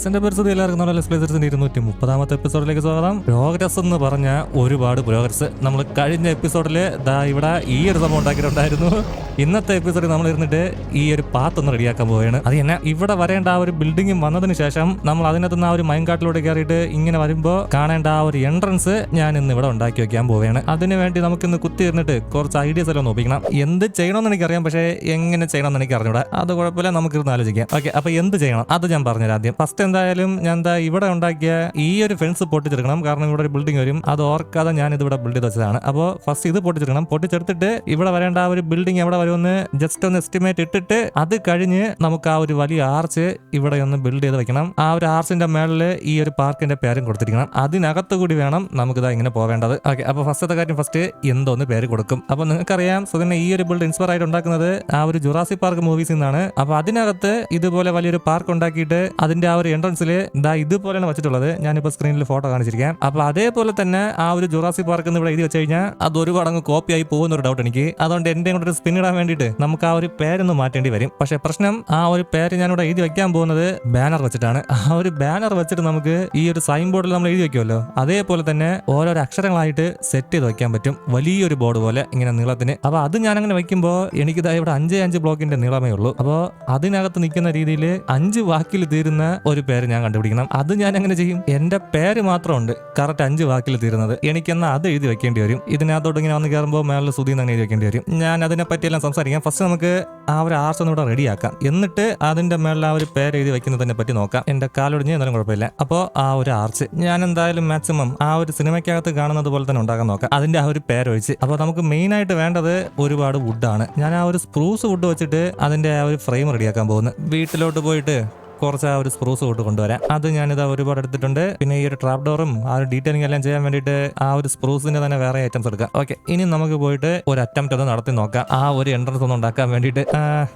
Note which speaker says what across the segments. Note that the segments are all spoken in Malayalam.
Speaker 1: ഗൈസിന്റെ പരിസ്ഥിതി എല്ലാവർക്കും നമ്മുടെ ലെസ്പ്ലേസേഴ്സിന്റെ ഇരുന്നൂറ്റി മുപ്പതാമത്തെ എപ്പിസോഡിലേക്ക് സ്വാഗതം. പ്രോഗ്രസ് എന്ന് പറഞ്ഞ ഒരുപാട് പ്രോഗ്രസ് നമ്മൾ കഴിഞ്ഞ എപ്പിസോഡിൽ ദാ ഇവിടെ ഈ ഒരു സംഭവം ഉണ്ടാക്കിയിട്ടുണ്ടായിരുന്നു. ഇന്നത്തെ എപ്പിസോഡിൽ നമ്മൾ ഇരുന്നിട്ട് ഈ ഒരു പാത്ത് ഒന്ന് റെഡിയാക്കാൻ പോവുകയാണ്. അത് തന്നെ ഇവിടെ വരേണ്ട ആ ഒരു ബിൽഡിംഗ് വന്നതിന് ശേഷം നമ്മൾ അതിനകത്ത് ആ ഒരു മൈൻകാട്ടിലൂടെ കയറിയിട്ട് ഇങ്ങനെ വരുമ്പോൾ കാണേണ്ട ആ ഒരു എൻട്രൻസ് ഞാൻ ഇന്ന് ഇവിടെ ഉണ്ടാക്കി വെക്കാൻ പോവുകയാണ്. അതിനുവേണ്ടി നമുക്ക് ഇന്ന് കുത്തി ഇരുന്നിട്ട് കുറച്ച് ഐഡിയസ് എല്ലാം ഒപ്പിക്കണം. എന്ത് ചെയ്യണമെന്ന് എനിക്കറിയാം പക്ഷേ എങ്ങനെ ചെയ്യണമെന്ന് എനിക്ക് അറിഞ്ഞൂടാ അത് കുഴപ്പമില്ല നമുക്ക് ഇരുന്ന് ആലോചിക്കാം. ഓക്കെ അപ്പൊ എന്ത് ചെയ്യണം? അത് ഞാൻ പറഞ്ഞുതരാം ആദ്യം. ഫസ്റ്റ് എന്തായാലും ഞാൻ എന്താ ഇവിടെ ഉണ്ടാക്കിയ ഈ ഒരു ഫെൻസ് പൊട്ടിച്ചെടുക്കണം. കാരണം ഇവിടെ ഒരു ബിൽഡിംഗ് വരും. അത് ഓർക്കാതെ ഞാൻ ഇത് ഇവിടെ ബിൽഡ് ചെയ്ത് വെച്ചതാണ്. അപ്പോൾ ഫസ്റ്റ് ഇത് പൊട്ടിച്ചെടുക്കണം. പൊട്ടിച്ചെടുത്തിട്ട് ഇവിടെ വരേണ്ട ആ ഒരു ബിൽഡിംഗ് എവിടെ വരുമെന്ന് ജസ്റ്റ് ഒന്ന് എസ്റ്റിമേറ്റ് ഇട്ടിട്ട് അത് കഴിഞ്ഞ് നമുക്ക് ആ ഒരു വലിയ ആർച്ച് ഇവിടെ ഒന്ന് ബിൽഡ് ചെയ്ത് വെക്കണം. ആ ഒരു ആർച്ചിന്റെ മേളിൽ ഈ ഒരു പാർക്കിന്റെ പേരും കൊടുത്തിരിക്കണം. അതിനകത്ത് കൂടി വേണം നമുക്ക് ഇതാ ഇങ്ങനെ പോവേണ്ടത്. ഓക്കെ അപ്പോൾ ഫസ്റ്റത്തെ കാര്യം ഫസ്റ്റ് എന്തോന്ന് പേര് കൊടുക്കും. അപ്പോൾ നിങ്ങൾക്കറിയാം സുധന്നെ ഈ ഒരു ബിൽഡ് ഇൻസ്പയർ ആയിട്ട് ഉണ്ടാക്കുന്നത് ആ ഒരു ജുറാസി പാർക്ക് മൂവീസിൽ നിന്നാണ് അപ്പോൾ അതിനകത്ത് ഇതുപോലെ വലിയൊരു പാർക്ക് ഉണ്ടാക്കിയിട്ട് അതിന്റെ ആ ഒരു എൻട്രൻസിൽ ഇതാ ഇതുപോലെയാണ് വെച്ചിട്ടുള്ളത്. ഞാനിപ്പോൾ സ്ക്രീനിൽ ഫോട്ടോ കാണിച്ചിരിക്കാം. അപ്പോൾ അതേപോലെ തന്നെ ആ ഒരു ജുറാസി പാർക്ക് എന്ന് ഇവിടെ എഴുതി വെച്ച് കഴിഞ്ഞാൽ അത് ഒരു അങ്ങ് കോപ്പി ആയി പോകുന്ന ഒരു ഡൗട്ട് എനിക്ക്. അതുകൊണ്ട് എന്റെ കൂടെ ഒരു സ്പിൻ ഇടാൻ വേണ്ടിയിട്ട് നമുക്ക് ആ ഒരു പേരൊന്ന് മാറ്റേണ്ടി വരും. പക്ഷെ പ്രശ്നം ആ ഒരു പേര് ഞാനിവിടെ എഴുതി വെക്കാൻ പോകുന്നത് ബാനർ വെച്ചിട്ടാണ്. ആ ഒരു ബാനർ വെച്ചിട്ട് നമുക്ക് ഈ ഒരു സൈൻ ബോർഡിൽ നമ്മൾ എഴുതി വെക്കുമല്ലോ അതേപോലെ തന്നെ ഓരോരോ അക്ഷരങ്ങളായിട്ട് സെറ്റ് ചെയ്ത് വെക്കാൻ പറ്റും. വലിയൊരു ബോർഡ് പോലെ ഇങ്ങനെ നീളത്തിന്. അപ്പോൾ അത് ഞാൻ അങ്ങനെ വെക്കുമ്പോൾ എനിക്ക് ഇവിടെ അഞ്ച് അഞ്ച് ബ്ലോക്കിന്റെ നീളമേ ഉള്ളൂ. അപ്പോൾ അതിനകത്ത് നിൽക്കുന്ന രീതിയിൽ അഞ്ച് വാക്കിൽ തീരുന്ന ഒരു പേര് ഞാൻ കണ്ടുപിടിക്കണം. അത് ഞാൻ എങ്ങനെ ചെയ്യും? എന്റെ പേര് മാത്രം ഉണ്ട് കറക്റ്റ് അഞ്ച് വാക്കിൽ തീരുന്നത്. എനിക്കെന്നാ അത് എഴുതി വെക്കേണ്ടി വരും. ഇതിനകത്തോട്ട് ഇങ്ങനെ വന്ന് കയറുമ്പോൾ മേളിൽ സുധി എന്ന് എഴുതി വെക്കേണ്ടി വരും. ഞാൻ അതിനെ പറ്റിയെല്ലാം സംസാരിക്കാം. ഫസ്റ്റ് നമുക്ക് ആ ഒരു ആർട്സ് ഒന്നുകൂടെ റെഡി റെഡിയാക്കാം എന്നിട്ട് അതിന്റെ മേളിൽ ആ ഒരു പേര് എഴുതി വെക്കുന്നതിനെ പറ്റി നോക്കാം. എന്റെ കാലൊടിഞ്ഞ് എന്നാലും കുഴപ്പമില്ല. അപ്പോൾ ആ ഒരു ആർച്ച് ഞാൻ എന്തായാലും മാക്സിമം ആ ഒരു സിനിമയ്ക്കകത്ത് കാണുന്നത് പോലെ തന്നെ ഉണ്ടാക്കാൻ നോക്കാം. അതിന്റെ ആ ഒരു പേരൊഴിച്ച് അപ്പോൾ നമുക്ക് മെയിൻ ആയിട്ട് വേണ്ടത് ഒരുപാട് വുഡാണ് ഞാൻ ആ ഒരു സ്പ്രൂസ് വുഡ് വെച്ചിട്ട് അതിന്റെ ആ ഒരു ഫ്രെയിം റെഡിയാക്കാൻ പോകുന്നു. വീട്ടിലോട്ട് പോയിട്ട് കുറച്ച് ആ ഒരു സ്പ്രൂസ് കൊണ്ട് കൊണ്ടുവരാം. അത് ഞാനിത് ഒരുപാട് എടുത്തിട്ടുണ്ട്. പിന്നെ ഈ ഒരു ട്രാപ്പ് ഡോറും ആ ഒരു ഡീറ്റെയിലിംഗ് എല്ലാം ചെയ്യാൻ വേണ്ടിയിട്ട് ആ ഒരു സ്പ്രൂസിന്റെ തന്നെ വേറെ ഐറ്റംസ് എടുക്കാം. ഓക്കെ ഇനി നമുക്ക് പോയിട്ട് ഒരു അറ്റംപ്റ്റ് ഒന്ന് നടത്തി നോക്കാം. ആ ഒരു എൻട്രൻസ് ഒന്ന് ഉണ്ടാക്കാൻ വേണ്ടിയിട്ട്.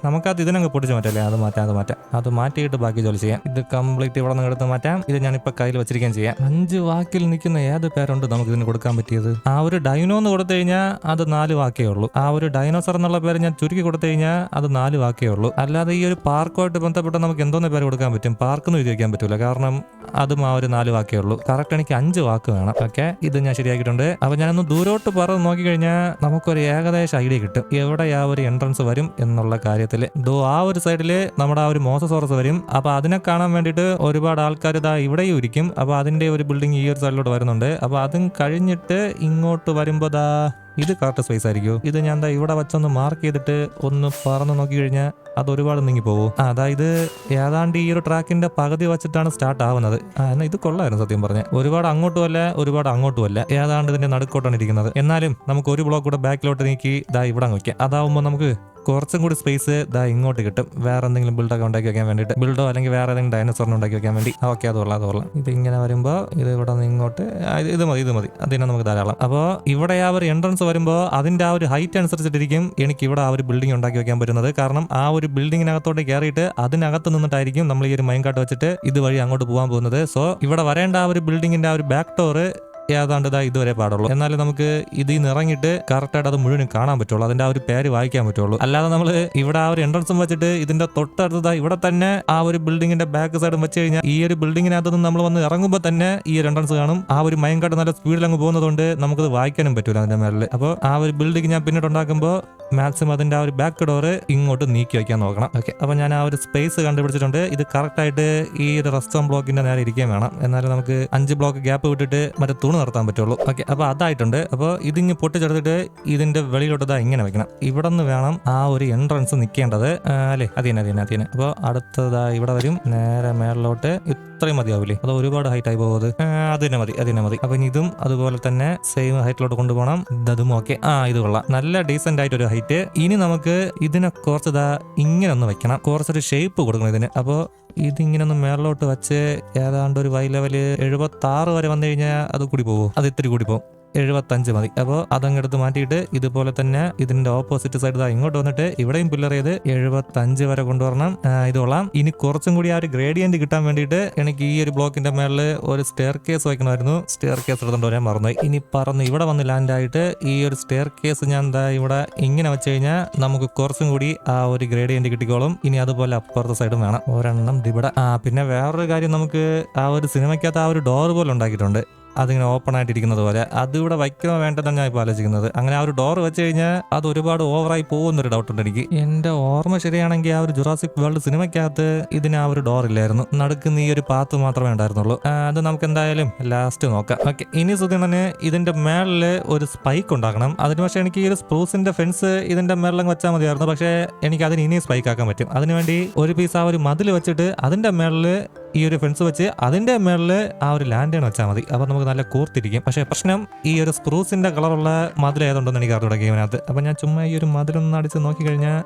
Speaker 1: നമുക്കത് ഇതിനങ്ങ് പൊട്ടിച്ച് മാറ്റല്ലേ? അത് മാറ്റാം അത് മാറ്റാം. അത് മാറ്റിയിട്ട് ബാക്കി ജോലി ചെയ്യാം. ഇത് കംപ്ലീറ്റ് ഇവിടെ നിന്ന് എടുത്ത് മാറ്റാം. ഇത് ഞാനിപ്പോൾ കയ്യിൽ വെച്ചിരിക്കാൻ ചെയ്യാം. അഞ്ച് വാക്കിൽ നിൽക്കുന്ന ഏത് പേരുണ്ട് നമുക്ക് ഇതിന് കൊടുക്കാൻ പറ്റിയത്? ആ ഒരു ഡൈനോ എന്ന് കൊടുത്തു കഴിഞ്ഞാൽ അത് നാല് വാക്കേ ഉള്ളൂ. ആ ഒരു ഡൈനോസർ എന്നുള്ള പേര് ഞാൻ ചുരുക്കി കൊടുത്തു കഴിഞ്ഞാൽ അത് നാല് വാക്കേ ഉള്ളൂ. അല്ലാതെ ഈ ഒരു പാർക്കുമായിട്ട് ബന്ധപ്പെട്ട് നമുക്ക് എന്തോന്ന് പേര് കൊടുക്കാൻ പറ്റും പാർക്ക് എന്ന് എഴുതി വയ്ക്കാൻ പറ്റൂല. കാരണം അതും ആ ഒരു നാല് വാക്കേ ഉള്ളൂ. കറക്റ്റ് എനിക്ക് അഞ്ച് വാക്ക് വേണം. ഓക്കെ ഇത് ഞാൻ ശരിയാക്കിയിട്ടുണ്ട്. അപ്പൊ ഞാനൊന്ന് ദൂരോട്ട് പറന്ന് നോക്കിക്കഴിഞ്ഞാൽ നമുക്കൊരു ഏകദേശ ഐഡിയ കിട്ടും. എവിടെ ആ ഒരു എൻട്രൻസ് വരും എന്നുള്ള കാര്യത്തിൽ. ദോ ആ ഒരു സൈഡിൽ നമ്മുടെ ആ ഒരു മോസസോറസ് വരും. അപ്പൊ അതിനെ കാണാൻ വേണ്ടിയിട്ട് ഒരുപാട് ആൾക്കാർ ഇതാ ഇവിടെയും ഇരിക്കും. അപ്പൊ അതിന്റെ ഒരു ബിൽഡിംഗ് ഈ ഒരു സൈഡിലോട്ട് വരുന്നുണ്ട്. അപ്പൊ അതും കഴിഞ്ഞിട്ട് ഇങ്ങോട്ട് വരുമ്പോ ദാ ഇത് കറക്റ്റ് സ്പേസ് ആയിരിക്കും. ഇത് ഞാൻ ദാ ഇവിടെ വെച്ചൊന്ന് മാർക്ക് ചെയ്തിട്ട് ഒന്ന് പറന്ന് നോക്കി കഴിഞ്ഞാൽ അത് ഒരുപാട് നീങ്ങി പോകും അതായത് ഏതാണ്ട് ഈ ഒരു ട്രാക്കിന്റെ പകുതി വെച്ചിട്ടാണ് സ്റ്റാർട്ട് ആവുന്നത്. എന്നാൽ ഇത് കൊള്ളായിരുന്നു സത്യം പറഞ്ഞ. ഒരുപാട് അങ്ങോട്ടും അല്ല ഒരുപാട് അങ്ങോട്ടും അല്ല. ഏതാണ്ട് ഇതിന്റെ നടുക്കോട്ടാണ് ഇരിക്കുന്നത്. എന്നാലും നമുക്ക് ഒരു ബ്ലോക്ക് കൂടെ ബാക്കിലോട്ട് നീക്കി ദാ ഇവിടെ അങ്ങ് വയ്ക്കാം അതാവുമ്പോൾ നമുക്ക് കുറച്ചും കൂടി സ്പേസ് ദാ ഇങ്ങോട്ട് കിട്ടും. വേറെ എന്തെങ്കിലും ബിൽഡൊക്കെ ഉണ്ടാക്കി വെക്കാൻ വേണ്ടിട്ട് ബിൽഡോ അല്ലെങ്കിൽ വേറെ ഏതെങ്കിലും ഡൈനോസറിനെ ഉണ്ടാക്കി വെക്കാൻ വേണ്ടി. ഓക്കെ അത് കൊള്ളാം അത് കൊള്ളാം. ഇത് ഇങ്ങനെ വരുമ്പോൾ ഇത് ഇവിടെ നിന്ന് ഇങ്ങോട്ട് ഇത് മതി ഇത് മതി. അതിനെ നമുക്ക് ധാരാളം. അപ്പോൾ ഇവിടെ ആ ഒരു എൻട്രൻസ് വരുമ്പോൾ അതിന്റെ ആ ഒരു ഹൈറ്റ് അനുസരിച്ചിട്ടിരിക്കും എനിക്ക് ഇവിടെ ആ ഒരു ബിൽഡിംഗ് ഉണ്ടാക്കി വെക്കാൻ പറ്റുന്നത്. കാരണം ആ ഒരു ബിൽഡിങ്ങിനകത്തോട്ട് കയറിയിട്ട് അതിനകത്ത് നിന്നിട്ടായിരിക്കും നമ്മൾ ഈ ഒരു മൈൻകാട്ട് വെച്ചിട്ട് ഇതുവഴി അങ്ങോട്ട് പോകാൻ പോകുന്നത്. സോ ഇവിടെ വരേണ്ട ആ ഒരു ബിൽഡിങ്ങിന്റെ ആ ഒരു ബാക്ക് ഡോറ് ഏതാണ്ട് ഇതാ ഇതുവരെ പാടുള്ളൂ. എന്നാലും നമുക്ക് ഇതിൽ നിന്ന് ഇറങ്ങിയിട്ട് കറക്റ്റായിട്ട് അത് മുഴുവനും കാണാൻ പറ്റുള്ളൂ. അതിന്റെ ആ ഒരു പേര് വായിക്കാൻ പറ്റുള്ളൂ. അല്ലാതെ നമ്മൾ ഇവിടെ ആ ഒരു എൻട്രൻസും വെച്ചിട്ട് ഇതിന്റെ തൊട്ടടുത്ത ഇവിടെ തന്നെ ആ ഒരു ബിൽഡിങ്ങിന്റെ ബാക്ക് സൈഡും വെച്ച് കഴിഞ്ഞാൽ ഈ ഒരു ബിൽഡിങ്ങിനകത്ത് നിന്ന് നമ്മൾ വന്ന് ഇറങ്ങുമ്പോൾ തന്നെ ഈ ഒരു എൻട്രൻസ് കാണും. ആ ഒരു മയങ്കാട്ട് നല്ല സ്പീഡിൽ അങ്ങ് പോകുന്നതുകൊണ്ട് നമുക്കത് വായിക്കാനും പറ്റൂല അതിന്റെ മേലിൽ അപ്പോൾ ആ ഒരു ബിൽഡിംഗ് ഞാൻ പിന്നീട് ഉണ്ടാക്കുമ്പോൾ മാക്സിമം അതിന്റെ ആ ഒരു ബാക്ക് ഡോറ് ഇങ്ങോട്ട് നീക്കി വയ്ക്കാൻ നോക്കണം. ഓക്കെ അപ്പൊ ഞാൻ ആ ഒരു സ്പേസ് കണ്ടുപിടിച്ചിട്ടുണ്ട്. ഇത് കറക്റ്റ് ആയിട്ട് ഈ ഒരു റെസ്റ്റോറന്റ് ബ്ലോക്കിന്റെ നേരെ ഇരിക്കാൻ വേണം. എന്നാലും നമുക്ക് അഞ്ച് ബ്ലോക്ക് ഗ്യാപ്പ് വിട്ടിട്ട് മറ്റേ തൂണ് നിർത്താൻ പറ്റുള്ളൂ. ഓക്കെ അപ്പോൾ അതായിട്ടുണ്ട്. അപ്പോൾ ഇതിങ്ങ് പൊട്ടിച്ചെടുത്തിട്ട് ഇതിന്റെ വെളിയിലോട്ട് ഇതാ ഇങ്ങനെ വെക്കണം. ഇവിടെ നിന്ന് വേണം ആ ഒരു എൻട്രൻസ് നിൽക്കേണ്ടത് അല്ലേ? അത് തന്നെ അത് തന്നെ അത് തന്നെ അപ്പോൾ അടുത്തതാ ഇവിടെ വരും. നേരെ മേളിലോട്ട്. ഇത്രയും മതിയാവില്ലേ? അത് ഒരുപാട് ഹൈറ്റ് ആയി പോകുന്നത് അത്? തന്നെ മതി അത് തന്നെ മതി. അപ്പൊ ഇതും അതുപോലെ തന്നെ സെയിം ഹൈറ്റിലോട്ട് കൊണ്ടുപോകണം. ഇതും ഓക്കെ ആ ഇത് കൊള്ളാം. നല്ല ഡീസെന്റ് ആയിട്ട് ഒരു ഹൈറ്റ് ഇനി നമുക്ക് ഇതിനെ കുറച്ച് ഇതാ ഇങ്ങനെ ഒന്ന് വെക്കണം. കുറച്ചൊരു ഷേപ്പ് കൊടുക്കണം ഇതിന്. അപ്പോൾ ഇതിങ്ങനെ ഒന്ന് മേളിലോട്ട് വെച്ച് ഏതാണ്ട് ഒരു വൈ ലെവൽ എഴുപത്തി ആറ് വരെ വന്നു കഴിഞ്ഞാൽ അത് കൂടി പോകും അത് ഇത്തിരി കൂടി പോകും എഴുപത്തഞ്ച് മതി. അപ്പോൾ അതങ്ങെടുത്ത് മാറ്റിയിട്ട് ഇതുപോലെ തന്നെ ഇതിന്റെ ഓപ്പോസിറ്റ് സൈഡ് ഇതാ ഇങ്ങോട്ട് വന്നിട്ട് ഇവിടെയും പില്ലർ ചെയ്ത് എഴുപത്തഞ്ച് വരെ കൊണ്ടുവരണം. ഇതോളാം. ഇനി കുറച്ചും കൂടി ആ ഒരു ഗ്രേഡിയന്റ് കിട്ടാൻ വേണ്ടിയിട്ട് എനിക്ക് ഈ ഒരു ബ്ലോക്കിന്റെ മേളിൽ ഒരു സ്റ്റെയർ കേസ് വയ്ക്കണമായിരുന്നു. സ്റ്റെയർ കേസ് എടുത്തോണ്ട് വരാൻ മറന്നുപോയി ഇനി പറന്ന് ഇവിടെ വന്ന് ലാൻഡ് ആയിട്ട് ഈ ഒരു സ്റ്റെയർ കേസ് ഞാൻ എന്താ ഇവിടെ ഇങ്ങനെ വെച്ച് കഴിഞ്ഞാൽ നമുക്ക് കുറച്ചും കൂടി ആ ഒരു ഗ്രേഡിയന്റ് കിട്ടിക്കോളും. ഇനി അതുപോലെ അപ്പുറത്തെ സൈഡും വേണം. ഒരെണ്ണം ഇവിടെ. ആ പിന്നെ വേറൊരു കാര്യം നമുക്ക് ആ ഒരു സിനിമയ്ക്കകത്ത് ആ ഒരു ഡോർ പോലെ ഉണ്ടാക്കിയിട്ടുണ്ട്. അതിങ്ങനെ ഓപ്പൺ ആയിട്ടിരിക്കുന്നത് പോലെ. അത് ഇവിടെ വയ്ക്കണോ വേണ്ടതെന്ന് ഞാൻ ഇപ്പോൾ ആലോചിക്കുന്നത്. അങ്ങനെ ആ ഒരു ഡോർ വെച്ച് കഴിഞ്ഞാൽ അത് ഒരുപാട് ഓവറായി പോകുന്നൊരു ഡൗട്ട് ഉണ്ട് എനിക്ക്. എന്റെ ഓർമ്മ ശരിയാണെങ്കിൽ ആ ഒരു ജുറാസിക് വേൾഡ് സിനിമയ്ക്കകത്ത് ഇതിന് ആ ഒരു ഡോർ ഇല്ലായിരുന്നു. നടുക്കുന്ന ഈ ഒരു പാത്ത് മാത്രമേ ഉണ്ടായിരുന്നുള്ളൂ. അത് നമുക്ക് എന്തായാലും ലാസ്റ്റ് നോക്കാം. ഓക്കെ ഇനി സുധീണന് ഇതിന്റെ മേളിൽ ഒരു സ്പൈക്ക് ഉണ്ടാക്കണം അതിന് പക്ഷേ എനിക്ക് ഈ ഒരു സ്പ്രൂസിന്റെ ഫെൻസ് ഇതിന്റെ മേളിലങ്ങ് വെച്ചാൽ മതിയായിരുന്നു. പക്ഷേ എനിക്ക് അതിന് ഇനിയും സ്പൈക്ക് ആക്കാൻ പറ്റും. അതിനുവേണ്ടി ഒരു പീസ് ആ ഒരു മതിൽ വെച്ചിട്ട് അതിന്റെ മേളിൽ ഈ ഒരു ഫെൻസ് വെച്ച് അതിന്റെ മേളിൽ ആ ഒരു ലാൻഡേൺ വെച്ചാൽ മതി. അപ്പൊ നമുക്ക് നല്ല കൂർത്തിരിക്കും. പക്ഷേ പ്രശ്നം ഈ ഒരു സ്ക്രൂസിന്റെ കളറുള്ള മതിൽ ഏതുണ്ടെന്ന് എനിക്ക് അറിഞ്ഞൂടെ ഗെയിമിനകത്ത്. അപ്പോൾ ഞാൻ ചുമ്മാ ഈ ഒരു മതിലൊന്ന് അടിച്ച് നോക്കിക്കഴിഞ്ഞാൽ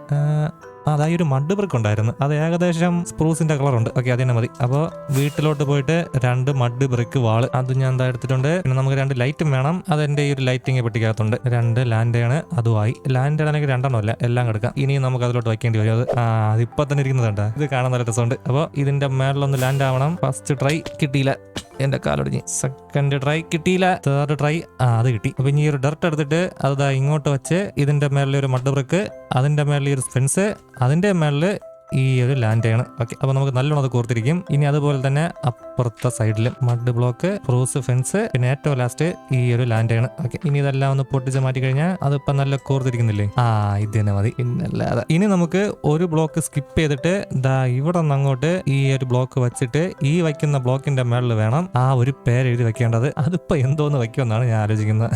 Speaker 1: അതായി ഒരു മഡ് ബ്രിക്ക് ഉണ്ടായിരുന്നു അത് ഏകദേശം സ്പ്രൂസിന്റെ കളറുണ്ട്. ഓക്കെ അത് തന്നെ മതി. അപ്പോൾ വീട്ടിലോട്ട് പോയിട്ട് രണ്ട് മഡ് ബ്രിക്ക് വാൾ. അത് ഞാൻ എന്താ എടുത്തിട്ടുണ്ട്. പിന്നെ നമുക്ക് രണ്ട് ലൈറ്റും വേണം. അത് എന്റെ ഈ ഒരു ലൈറ്റിംഗ് പെട്ടിക്കകത്തുണ്ട്. രണ്ട് ലാൻഡേണ്. അതുമായി. ലാൻഡേൺ ആണെങ്കിൽ രണ്ടെണ്ണം അല്ല എല്ലാം കിടക്കാം. ഇനി നമുക്ക് അതിലോട്ട് വയ്ക്കേണ്ടി വരും. അത് അതിപ്പോൾ അതിപ്പോ തന്നെ ഇരിക്കുന്നതുണ്ട്. ഇത് കാണാൻ നല്ല രസമുണ്ട്. അപ്പോൾ ഇതിന്റെ മേളിലൊന്ന് ലാൻഡ് ആവണം ഫസ്റ്റ് ട്രൈ കിട്ടിയില്ല. എന്റെ കാലൊടിഞ്ഞ്. സെക്കൻഡ് ട്രൈ കിട്ടിയില്ല. തേർഡ് ട്രൈ ആ അത് കിട്ടി. അപ്പൊ ഇനി ഒരു ഡർട്ട് എടുത്തിട്ട് അത് ഇങ്ങോട്ട് വെച്ച് ഇതിന്റെ മേളിൽ ഒരു മഡ് ബ്രിക്ക് അതിന്റെ മേളിൽ ഒരു ഫെൻസ് അതിന്റെ മേളിൽ ഈ ഒരു ലാൻഡാണ് ഓക്കെ അപ്പൊ നമുക്ക് നല്ലോണം അത് കോർത്തിരിക്കും. ഇനി അതുപോലെ തന്നെ അപ്പുറത്തെ സൈഡിൽ മഡ് ബ്ലോക്ക് ഫ്രൂസ് ഫെൻസ് പിന്നെ ഏറ്റവും ലാസ്റ്റ് ഈ ഒരു ലാൻഡാണ് ഓക്കെ ഇനി ഇതെല്ലാം ഒന്ന് പൊട്ടിച്ച് മാറ്റി കഴിഞ്ഞാൽ അതിപ്പോ നല്ല കോർത്തിരിക്കുന്നില്ലേ? ആ ഇത് തന്നെ മതി പിന്നല്ലാതെ ഇനി നമുക്ക് ഒരു ബ്ലോക്ക് സ്കിപ്പ് ചെയ്തിട്ട് ദാ ഇവിടെ നിന്ന് അങ്ങോട്ട് ഈ ഒരു ബ്ലോക്ക് വെച്ചിട്ട് ഈ വയ്ക്കുന്ന ബ്ലോക്കിന്റെ മേളിൽ വേണം ആ ഒരു പേര് എഴുതി വെക്കേണ്ടത്. അതിപ്പോ എന്തോന്ന് വെക്കുമെന്നാണ് ഞാൻ ആലോചിക്കുന്നത്.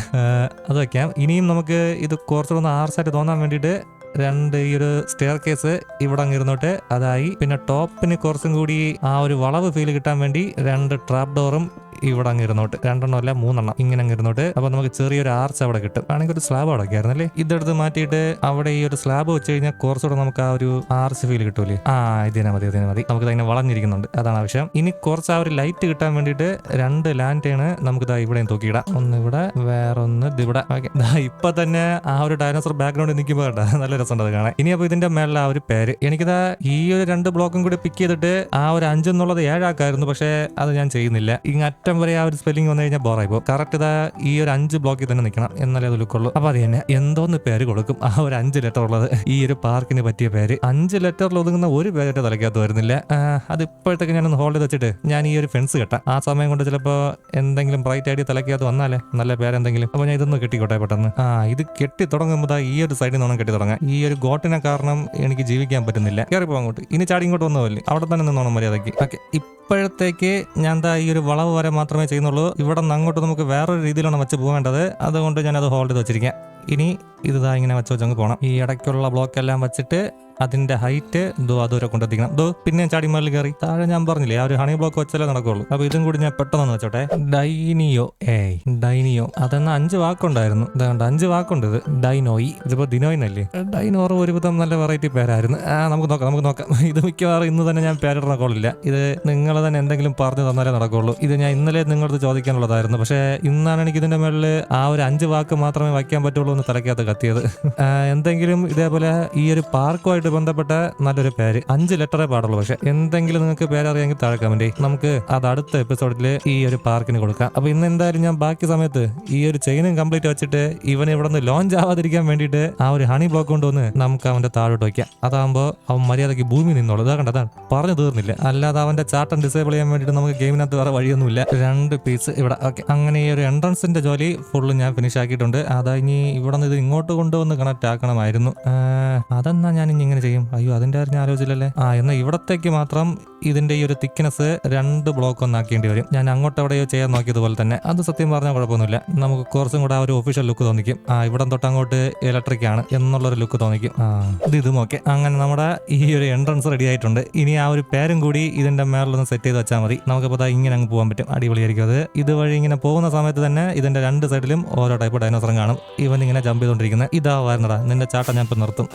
Speaker 1: അത് വെക്കാം ഇനിയും നമുക്ക് ഇത് കുറച്ചുകൂടെ ആർസായിട്ട് തോന്നാൻ വേണ്ടിയിട്ട് രണ്ട് ഈ ഒരു സ്റ്റെയർ കേസ് ഇവിടെ അങ്ങ് ഇരുന്നോട്ട്. അതായി. പിന്നെ ടോപ്പിന് കുറച്ചും കൂടി ആ ഒരു വളവ് ഫീൽ കിട്ടാൻ വേണ്ടി രണ്ട് ട്രാപ്പ് ഡോറും ഇവിടെ അങ്ങ് ഇരുന്നോട്ട്. രണ്ടെണ്ണം അല്ല മൂന്നെണ്ണം ഇങ്ങനെ അങ്ങ് ഇരുന്നോട്ട്. അപ്പൊ നമുക്ക് ചെറിയൊരു ആർച്ച് അവിടെ കിട്ടും. ആണെങ്കിൽ ഒരു സ്ലാബ് അവിടെ ആയിരുന്നു അല്ലേ? ഇതെടുത്ത് മാറ്റിയിട്ട് അവിടെ ഈ ഒരു സ്ലാബ് വെച്ച് കഴിഞ്ഞാൽ കുറച്ചുകൂടെ നമുക്ക് ആ ഒരു ആർച്ച് ഫീൽ കിട്ടൂലേ ആ ഇതിനെ മതി ഇതിനെ മതി. നമുക്ക് അതിനെ വളഞ്ഞിരിക്കുന്നുണ്ട്. അതാണ് ആവശ്യം. ഇനി കുറച്ച് ആ ഒരു ലൈറ്റ് കിട്ടാൻ വേണ്ടിയിട്ട് രണ്ട് ലാൻഡേണ് നമുക്ക് ഇതാ ഇവിടെയും തൂക്കിയിടാം. ഒന്ന് ഇവിടെ വേറൊന്ന് ഇവിടെ. ഇപ്പൊ തന്നെ ആ ഒരു ഡയനോസർ ബാക്ക്ഗ്രൗണ്ട് നിൽക്കുമ്പോൾ നല്ല രസമുണ്ട് അത് കാണാൻ. ഇനി അപ്പൊ ഇതിന്റെ മേളിൽ ആ ഒരു പേര്. എനിക്കിതാ ഈ ഒരു രണ്ട് ബ്ലോക്കും കൂടി പിക്ക് ചെയ്തിട്ട് ആ ഒരു അഞ്ചെന്നുള്ളത് ഏഴാക്കായിരുന്നു പക്ഷേ അത് ഞാൻ ചെയ്യുന്നില്ല. ഇങ്ങ് അറ്റം പോലെ ആ ഒരു സ്പെല്ലിംഗ് വന്നു കഴിഞ്ഞാൽ ബോറായി പോകും. കറക്റ്റ് ഇതാ ഈ ഒരു അഞ്ച് ബ്ലോക്കിൽ തന്നെ നിൽക്കണം എന്നാലേ അത് ലുക്കുള്ളൂ അപ്പൊ അത് തന്നെ എന്തോന്ന് പേര് കൊടുക്കും? ആ ഒരു അഞ്ച് ലെറ്റർ ഉള്ളത്. ഈ ഒരു പാർക്കിന് പറ്റിയ പേര്. അഞ്ച് ലെറ്ററിൽ ഒതുങ്ങുന്ന ഒരു പേരുടെ തലയ്ക്കകത്ത് വരുന്നില്ല. അത് ഇപ്പോഴത്തേക്ക് ഞാനൊന്ന് ഹോൾഡ് ചെയ്ത് വെച്ചിട്ട് ഞാൻ ഈ ഒരു ഫെൻസ് കെട്ടാം. ആ സമയം കൊണ്ട് ചിലപ്പോൾ എന്തെങ്കിലും ബ്രൈറ്റ് ഐഡിയ തലയ്ക്കകത്ത് വന്നാലേ നല്ല പേരെന്തെങ്കിലും. അപ്പൊ ഞാൻ ഇതൊന്ന് കെട്ടിക്കോട്ടെ പെട്ടെന്ന്. ആ ഇത് കെട്ടി തുടങ്ങുമ്പോൾ ഈ ഒരു സൈഡിൽ നിന്നോണം കെട്ടി തുടങ്ങാം. ഈ ഒരു ഗോട്ടിനെ കാരണം എനിക്ക് ജീവിക്കാൻ പറ്റുന്നില്ല. കയറിപ്പോ അങ്ങോട്ട്. ഇനി ചാടി ഇങ്ങോട്ട് വന്നതല്ലേ? അവിടെ തന്നെ നിന്നോണം മര്യാദയ്ക്ക്. ഓക്കെ ഇപ്പോഴത്തേക്ക് ഞാൻ ദാ ഈ ഒരു വളവ് വരെ മാത്രമേ ചെയ്യുന്നുള്ളൂ. ഇവിടെ നിന്ന് അങ്ങോട്ട് നമുക്ക് വേറൊരു രീതിയിലാണ് വെച്ച് പോകേണ്ടത് അതുകൊണ്ട് ഞാനത് ഹോൾഡ് ചെയ്ത് വെച്ചിരിക്കാം. ഇനി ഇത് ഇങ്ങനെ വെച്ച് വെച്ചങ്ങ് പോകണം ഈ ഇടയ്ക്കുള്ള ബ്ലോക്ക് എല്ലാം വെച്ചിട്ട് അതിന്റെ ഹൈറ്റ് ദോ അതുവരെ കൊണ്ടെത്തിക്കണം. ദോ പിന്നെ ചാടി മേളിൽ കയറി. താഴെ ഞാൻ പറഞ്ഞില്ലേ ആ ഒരു ഹണി ബ്ലോക്ക് വെച്ചാലേ നടക്കുള്ളൂ. അപ്പൊ ഇതും കൂടി ഞാൻ പെട്ടെന്ന് വെച്ചോട്ടെ. ഡൈനിയോ ഏയ് ഡൈനിയോ. അതെന്ന അഞ്ച് വാക്കുണ്ടായിരുന്നു. ഇതാണ്ട് അഞ്ച് വാക്കുണ്ട് ഇത്. ഡൈനോയി. ഇതിപ്പോ ദിനോയിനല്ലേ ഡൈനോർ ഒരുവിധം നല്ല വെറൈറ്റി പേരായിരുന്നു. ആ നമുക്ക് നോക്കാം നമുക്ക് നോക്കാം. ഇത് മിക്കവാറും ഇന്ന് തന്നെ ഞാൻ പേരിടണ കോളില്ല ഇത് നിങ്ങൾ തന്നെ എന്തെങ്കിലും പറഞ്ഞു തന്നാലേ നടക്കുള്ളൂ. ഇത് ഞാൻ ഇന്നലെ നിങ്ങളത് ചോദിക്കാനുള്ളതായിരുന്നു. പക്ഷേ ഇന്നാണ് എനിക്ക് ഇതിന്റെ മേളിൽ ആ ഒരു അഞ്ച് വാക്ക് മാത്രമേ വയ്ക്കാൻ പറ്റുള്ളൂ എന്ന് തലക്കകത്ത് കത്തിയത്. എന്തെങ്കിലും ഇതേപോലെ ഈ ഒരു പാർക്കുമായിട്ട് ബന്ധപ്പെട്ട നല്ലൊരു പേര്. അഞ്ച് ലെറ്ററേ പാടുള്ളൂ. പക്ഷെ എന്തെങ്കിലും നിങ്ങൾക്ക് പേരറിയാമെങ്കിൽ താഴെ കമന്റ്. നമുക്ക് അത് അടുത്ത എപ്പിസോഡിൽ ഈ ഒരു പാർക്കിന് കൊടുക്കാം. അപ്പൊ ഇന്ന് എന്തായാലും ഞാൻ ബാക്കി സമയത്ത് ഈ ഒരു ചെയിനും കംപ്ലീറ്റ് വെച്ചിട്ട് ഇവൻ ഇവിടെ നിന്ന് ലോഞ്ച് ആവാതിരിക്കാൻ വേണ്ടിയിട്ട് ആ ഒരു ഹണി ബ്ലോക്ക് കൊണ്ടുവന്ന് നമുക്ക് അവന്റെ താഴോട്ട് വയ്ക്കാം. അതാകുമ്പോൾ അവൻ മര്യാദയ്ക്ക് ഭൂമി നിന്നോളൂ. ഇതാ കണ്ടതാണ് പറഞ്ഞു തീർന്നില്ല. അല്ലാതെ അവന്റെ ചാട്ടം ഡിസേബിൾ ചെയ്യാൻ വേണ്ടിയിട്ട് നമുക്ക് ഗെയിമിനകത്ത് വേറെ വഴിയൊന്നുമില്ല. രണ്ട് പീസ് ഇവിടെ. ഓക്കെ അങ്ങനെ ഈ ഒരു എൻട്രൻസിന്റെ ജോലി ഫുള്ള് ഞാൻ ഫിനിഷ് ആക്കിയിട്ടുണ്ട്. അതാ ഇനി ഇവിടെ നിന്ന് ഇത് ഇങ്ങോട്ട് കൊണ്ടുവന്ന് കണക്ട് ആക്കണമായിരുന്നു. അതെന്നാ ഞാൻ ഇനി ഇങ്ങനെ ചെയ്യും? അയ്യോ അതിന്റെ കാര്യം ആലോചിച്ചില്ലല്ലേ? ആ എന്നാൽ ഇവിടത്തേക്ക് മാത്രം ഇതിന്റെ ഈ ഒരു തിക്നെസ് രണ്ട് ബ്ലോക്ക് ഒന്നാക്കേണ്ടി വരും. ഞാൻ അങ്ങോട്ട് എവിടെയോ ചെയ്യാൻ നോക്കിയതുപോലെ തന്നെ. അത് സത്യം പറഞ്ഞാൽ കുഴപ്പമൊന്നുമില്ല. നമുക്ക് കുറച്ചും കൂടെ ആ ഒരു ഒഫീഷ്യൽ ലുക്ക് തോന്നിക്കും. ആ ഇവിടം തൊട്ട് അങ്ങോട്ട് ഇലക്ട്രിക് ആണ് എന്നുള്ളൊരു ലുക്ക് തോന്നിക്കും. ആ ഇത് ഇതും ഓക്കെ അങ്ങനെ നമ്മുടെ ഈ ഒരു എൻട്രൻസ് റെഡി ആയിട്ടുണ്ട്. ഇനി ആ ഒരു പേരും കൂടി ഇതിന്റെ മേളിലൊന്ന് സെറ്റ് ചെയ്ത് വെച്ചാൽ മതി. നമുക്കിപ്പോൾ ഇങ്ങനെ അങ്ങ് പോകാൻ പറ്റും. അടിപൊളിയായിരിക്കും അത്. ഇതുവഴി ഇങ്ങനെ പോകുന്ന സമയത്ത് തന്നെ ഇതിന്റെ രണ്ട് സൈഡിലും ഓരോ ടൈപ്പ് ഡൈനോസറും കാണും. ഇവൻ ഇങ്ങനെ ജമ്പ് ചെയ്തുകൊണ്ടിരിക്കുന്നത് ഇതാ വരുന്നടാ നിന്റെ ചാട്ടം ഞാൻ ഇപ്പം നിർത്തും.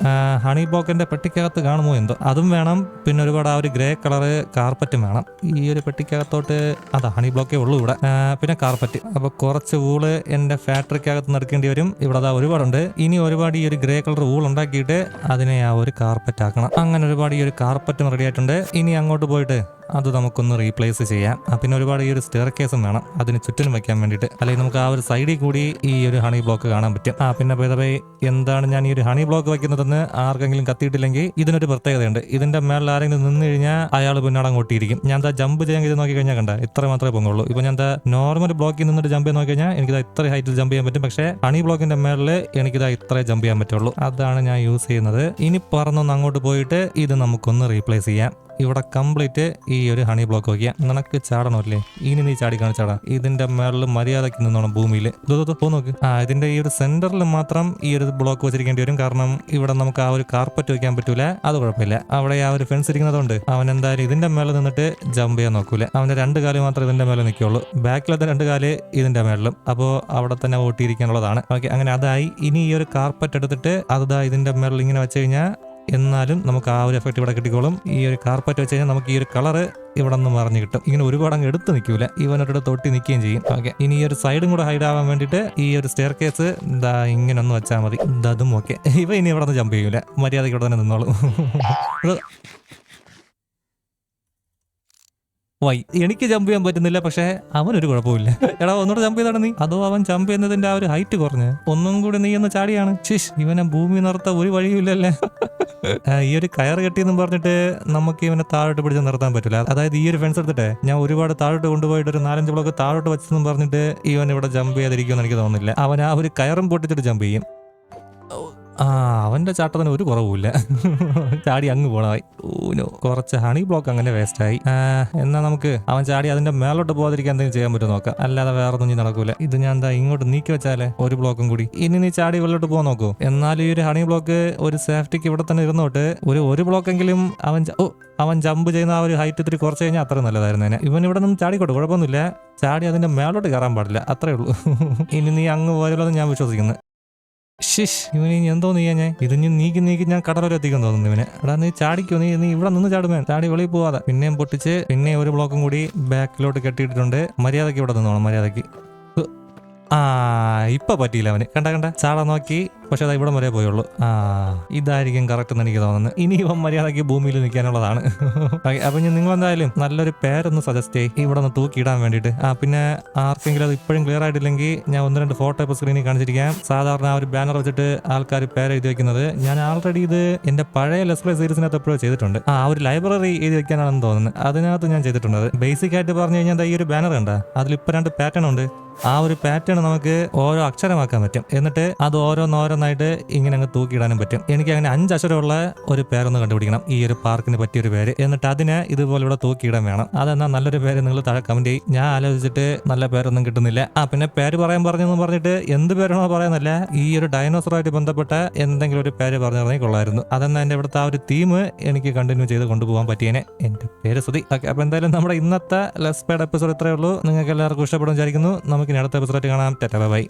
Speaker 1: ഹണി ബോക്കിന്റെ പെട്ടിക്കകത്ത് കാണുമോ എന്തോ? അതും വേണം. പിന്നെ ഒരുപാട് ആ ഒരു ഗ്രേ കളറ് കാർപ്പറ്റും വേണം. ഈ ഒരു പെട്ടിക്കകത്തോട്ട് അതാ ഹണി ബ്ലോക്കേ ഉള്ളൂ ഇവിടെ. പിന്നെ കാർപ്പറ്റ്. അപ്പൊ കുറച്ച് ഊൾ എന്റെ ഫാക്ടറിക്കകത്ത് നടക്കേണ്ടി വരും. ഇവിടെ അതാ ഒരുപാടുണ്ട്. ഇനി ഒരുപാട് ഈ ഒരു ഗ്രേ കളർ ഊൾ ഉണ്ടാക്കിയിട്ട് അതിനെ ആ ഒരു കാർപ്പറ്റ് ആക്കണം അങ്ങനെ ഒരുപാട് ഈ ഒരു കാർപ്പറ്റും റെഡി ആയിട്ടുണ്ട്. ഇനി അങ്ങോട്ട് പോയിട്ട് അത് നമുക്കൊന്ന് റീപ്ലേസ് ചെയ്യാം. പിന്നെ ഒരുപാട് ഈ ഒരു സ്റ്റെയർ കേസും വേണം. അതിന് ചുറ്റിനും വെക്കാൻ വേണ്ടിയിട്ട്. അല്ലെങ്കിൽ നമുക്ക് ആ ഒരു സൈഡിൽ കൂടി ഈ ഒരു ഹണി ബ്ലോക്ക് കാണാൻ പറ്റും. ആ പിന്നെ പേതവേ എന്താണ് ഞാൻ ഈ ഒരു ഹണി ബ്ലോക്ക് വെക്കുന്നതെന്ന് ആർക്കെങ്കിലും കത്തിയിട്ടില്ലെങ്കിൽ ഇതിനൊരു പ്രത്യേകതയുണ്ട്. ഇതിന്റെ മേളിൽ ആരെങ്കിലും നിന്ന് കഴിഞ്ഞാൽ അയാൾ പിന്നാടം അങ്ങോട്ടിരിക്കും. ഞാൻ എന്താ ജമ്പ് ചെയ്യാൻ ഇത് നോക്കി കഴിഞ്ഞാൽ കണ്ട ഇത്ര മാത്രമേ പൊങ്ങുള്ളൂ. ഇപ്പൊ ഞാൻ എന്താ നോർമൽ ബ്ലോക്കിൽ നിന്നിട്ട് ജമ്പ് നോക്കി കഴിഞ്ഞാൽ എനിക്ക് ഇത്ര ഹൈറ്റിൽ ജമ്പ് ചെയ്യാൻ പറ്റും. പക്ഷേ ഹണി ബ്ലോക്കിന്റെ മേളിൽ എനിക്കിതാ ഇത്രേ ജമ്പ് ചെയ്യാൻ പറ്റുള്ളൂ. അതാണ് ഞാൻ യൂസ് ചെയ്യുന്നത്. ഇനി പറന്നൊന്ന് അങ്ങോട്ട് പോയിട്ട് ഇത് നമുക്കൊന്ന് റീപ്ലേസ് ചെയ്യാം. ഇവിടെ കംപ്ലീറ്റ് ഈ ഒരു ഹണി ബ്ലോക്ക് വയ്ക്കുക നിനക്ക് ചാടണമല്ലേ? ഇനി നീ ചാടി കാണിച്ചാടാ. ഇതിന്റെ മേളിൽ മര്യാദയ്ക്ക് നിന്നോണം ഭൂമിയിൽ. പോ നോക്ക്. ആ ഇതിന്റെ ഈ ഒരു സെന്ററിൽ മാത്രം ഈ ഒരു ബ്ലോക്ക് വെച്ചിരിക്കേണ്ടി വരും. കാരണം ഇവിടെ നമുക്ക് ആ ഒരു കാർപ്പറ്റ് വെക്കാൻ പറ്റൂല. അത് കുഴപ്പമില്ല. അവിടെ ആ ഒരു ഫെൻസ് ഇരിക്കുന്നതുകൊണ്ട് അവൻ എന്തായാലും ഇതിന്റെ മേളിൽ നിന്നിട്ട് ജമ്പ് ചെയ്യാൻ നോക്കൂല. അവന്റെ രണ്ട് കാൽ മാത്രം ഇതിന്റെ മേലെ നിൽക്കുള്ളൂ. ബാക്കിലത്തെ രണ്ട് കാൽ ഇതിന്റെ മേളിലും. അപ്പോൾ അവിടെ തന്നെ ഓട്ടിയിരിക്കാനുള്ളതാണ് ഓക്കെ അങ്ങനെ അതായി. ഇനി ഈ ഒരു കാർപ്പറ്റ് എടുത്തിട്ട് അതാ ഇതിന്റെ മേളിൽ ഇങ്ങനെ വെച്ച് കഴിഞ്ഞാൽ എന്നാലും നമുക്ക് ആ ഒരു എഫക്റ്റ് ഇവിടെ കിട്ടിക്കോളും. ഈ ഒരു കാർപ്പറ്റ് വെച്ച് കഴിഞ്ഞാൽ നമുക്ക് ഈ ഒരു കളറ് ഇവിടെ നിന്ന് മറിഞ്ഞ് കിട്ടും. ഇങ്ങനെ ഒരുപാട് അങ്ങ് എടുത്ത് നിൽക്കൂല. ഇവനൊരിടത്ത് തൊട്ടി നിൽക്കുകയും ചെയ്യും. ഓക്കെ ഇനി ഈ ഒരു സൈഡും കൂടെ ഹൈഡ് ആവാൻ വേണ്ടിയിട്ട് ഈ ഒരു സ്റ്റെയർ കേസ് ഇതാ ഇങ്ങനെ ഒന്ന് വെച്ചാൽ മതി. അതും ഓക്കെ ഇവ ഇനി ഇവിടെ നിന്ന് ജമ്പ് ചെയ്യൂല. മര്യാദയ്ക്ക് ഇവിടെ തന്നെ നിന്നോളും. വൈ എനിക്ക് ജമ്പ് ചെയ്യാൻ പറ്റുന്നില്ല പക്ഷേ അവനൊരു കുഴപ്പമില്ല എടാ ഒന്നുകൂടെ ജമ്പ് ചെയ്താണ് നീ. അതോ അവൻ ജമ്പ് ചെയ്യുന്നതിന്റെ ആ ഒരു ഹൈറ്റ് കുറഞ്ഞ്. ഒന്നും കൂടി നീ ഒന്ന് ചാടിയാണ്. ശിഷ് ഇവനെ ഭൂമി നിർത്താൻ ഒരു വഴിയുമില്ലല്ലേ? ഈ ഒരു കയർ കെട്ടിയെന്നും പറഞ്ഞിട്ട് നമുക്ക് ഇവനെ താഴോട്ട് പിടിച്ച് നിർത്താൻ പറ്റില്ല. അതായത് ഈ ഒരു ഫെൻസ് എടുത്തിട്ട് ഞാൻ ഒരുപാട് താഴോട്ട് കൊണ്ടുപോയിട്ട് ഒരു നാലഞ്ച് ബ്ലോക്ക് താഴോട്ട് വെച്ചെന്നും പറഞ്ഞിട്ട് ഇവൻ ഇവിടെ ജമ്പ് ചെയ്തിരിക്കുമെന്ന് എനിക്ക് തോന്നുന്നില്ല. അവൻ ആ ഒരു കയറും പൊട്ടിച്ചിട്ട് ജമ്പ് ചെയ്യും. ആ അവന്റെ ചാട്ടത്തിന് ഒരു കുറവുമില്ല. ചാടി അങ്ങ് പോണായി ഊനോ. കുറച്ച് ഹണി ബ്ലോക്ക് അങ്ങനെ വേസ്റ്റ് ആയി. എന്നാ നമുക്ക് അവൻ ചാടി അതിന്റെ മേലോട്ട് പോകാതിരിക്കാൻ എന്തെങ്കിലും ചെയ്യാൻ പറ്റുമോ നോക്കാം. അല്ലാതെ വേറെ ഒന്നും നടക്കൂല. ഇത് ഞാൻ എന്താ ഇങ്ങോട്ട് നീക്കി വെച്ചാലേ ഒരു ബ്ലോക്കും കൂടി. ഇനി നീ ചാടി വെള്ളോട്ട് പോകാൻ നോക്കൂ. എന്നാലും ഈ ഒരു ഹണി ബ്ലോക്ക് ഒരു സേഫ്റ്റിക്ക് ഇവിടെ തന്നെ ഇരുന്നോട്ട് ഒരു ഒരു ബ്ലോക്കെങ്കിലും അവൻ ഓ അവൻ ജമ്പ് ചെയ്യുന്ന ആ ഒരു ഹൈറ്റ് ഇത്തിരി കുറച്ച് കഴിഞ്ഞാൽ അത്ര നല്ലതായിരുന്നു ഇവൻ ഇവിടെ നിന്ന് ചാടിക്കോട്ടെ കുഴപ്പമൊന്നുമില്ല. ചാടി അതിന്റെ മേലോട്ട് കയറാൻ പാടില്ല. അത്രേ ഉള്ളൂ. ഇനി നീ അങ്ങ് പോയാലോ ഞാൻ വിശ്വസിക്കുന്നു. ഷിഷ് ഇവന് ഇനി എന്തോ നീയാ ഞാൻ? ഇത് ഇനി നീക്കി നീക്കി ഞാൻ കടലൊരു എത്തിക്കാൻ തോന്നുന്നു ഇവനെ. എടാ നീ ചാടിക്കോ നീ നീ ഇവിടെ നിന്ന് ചാടുമേ ചാടി വെളിയിൽ പോവാതെ. പിന്നെയും പൊട്ടിച്ച് പിന്നെ ഒരു ബ്ലോക്കും കൂടി ബാക്കിലോട്ട് കെട്ടിയിട്ടുണ്ട് മര്യാദയ്ക്ക് ഇവിടെ നിന്നോണം മര്യാദയ്ക്ക്. ആ ഇപ്പൊ പറ്റിയില്ല അവന്. കണ്ട കണ്ട. ചാട നോക്കി. പക്ഷെ അത് ഇവിടം വരെ പോയുള്ളൂ. ആ ഇതായിരിക്കും കറക്റ്റ് എന്ന് എനിക്ക് തോന്നുന്നത് ഇനി ഇവൻ മര്യാദയ്ക്ക് ഭൂമിയിൽ നിൽക്കാനുള്ളതാണ്. അപ്പം ഞാൻ നിങ്ങൾ എന്തായാലും നല്ലൊരു പേരൊന്ന് സജസ്റ്റ് ചെയ്യും. ഇവിടെ ഒന്ന് തൂക്കിയിടാൻ വേണ്ടിയിട്ട്. ആ പിന്നെ ആർക്കെങ്കിലും അത് ഇപ്പോഴും ക്ലിയർ ആയിട്ടില്ലെങ്കിൽ ഞാൻ ഒന്ന് രണ്ട് ഫോട്ടോ ഇപ്പോൾ സ്ക്രീനിൽ കാണിച്ചിരിക്കാം. സാധാരണ ആ ഒരു ബാനർ വെച്ചിട്ട് ആൾക്കാർ പേര് എഴുതി വെക്കുന്നത്. ഞാൻ ആൾറെഡി ഇത് എന്റെ പഴയ ലെസ് പ്ലേ സീരീസിനകത്ത് എപ്പോഴും ചെയ്തിട്ടുണ്ട്. ആ ഒരു ലൈബ്രറി എഴുതി വെക്കാനാണെന്ന് തോന്നുന്നത് അതിനകത്ത് ഞാൻ ചെയ്തിട്ടുണ്ട്. ബേസിക് ആയിട്ട് പറഞ്ഞു കഴിഞ്ഞാൽ ഈ ഒരു ബാനർ കണ്ട? അതിലിപ്പോൾ രണ്ട് പാറ്റേൺ ഉണ്ട്. ആ ഒരു പാറ്റേൺ നമുക്ക് ഓരോ അക്ഷരമാക്കാൻ പറ്റും. എന്നിട്ട് അത് ഓരോന്നോരോന്നായിട്ട് ഇങ്ങനെ അങ്ങ് തൂക്കിയിടാനും പറ്റും. എനിക്ക് അങ്ങനെ അഞ്ച് അക്ഷരമുള്ള ഒരു പേരൊന്ന് കണ്ടുപിടിക്കണം. ഈ ഒരു പാർക്കിന് പറ്റിയ ഒരു പേര്. എന്നിട്ട് അതിനെ ഇതുപോലെ ഇവിടെ തൂക്കിയിടാൻ വേണം. അതെന്നാ നല്ലൊരു പേര് നിങ്ങൾ താഴെ കമന്റ് ചെയ്യും. ഞാൻ ആലോചിച്ചിട്ട് നല്ല പേരൊന്നും കിട്ടുന്നില്ല. ആ പിന്നെ പേര് പറയാൻ പറഞ്ഞെന്ന് പറഞ്ഞിട്ട് എന്ത് പേരാണോ പറയുന്നില്ല ഈ ഒരു ഡൈനോസറുമായിട്ട് ബന്ധപ്പെട്ട എന്തെങ്കിലും ഒരു പേര് പറഞ്ഞിരുന്നെങ്കിൽ കൊള്ളായിരുന്നു. അതെന്നാ എന്റെ ഇവിടുത്തെ ആ ഒരു തീം എനിക്ക് കണ്ടിന്യൂ ചെയ്ത് കൊണ്ടുപോകാൻ പറ്റിയേനെ. എന്റെ പേര് സുതി ഓക്കെ അപ്പോൾ എന്തായാലും നമ്മുടെ ഇന്നത്തെ ലെസ് പേഡ് എപ്പിസോഡ് ഇത്രയേ ഉള്ളൂ. നിങ്ങൾക്ക് എല്ലാവർക്കും ഇഷ്ടപ്പെടും വിചാരിക്കുന്നു. നമുക്ക് ഇനി അടുത്ത എപ്പിസോഡ് കാണാം. Tata bye.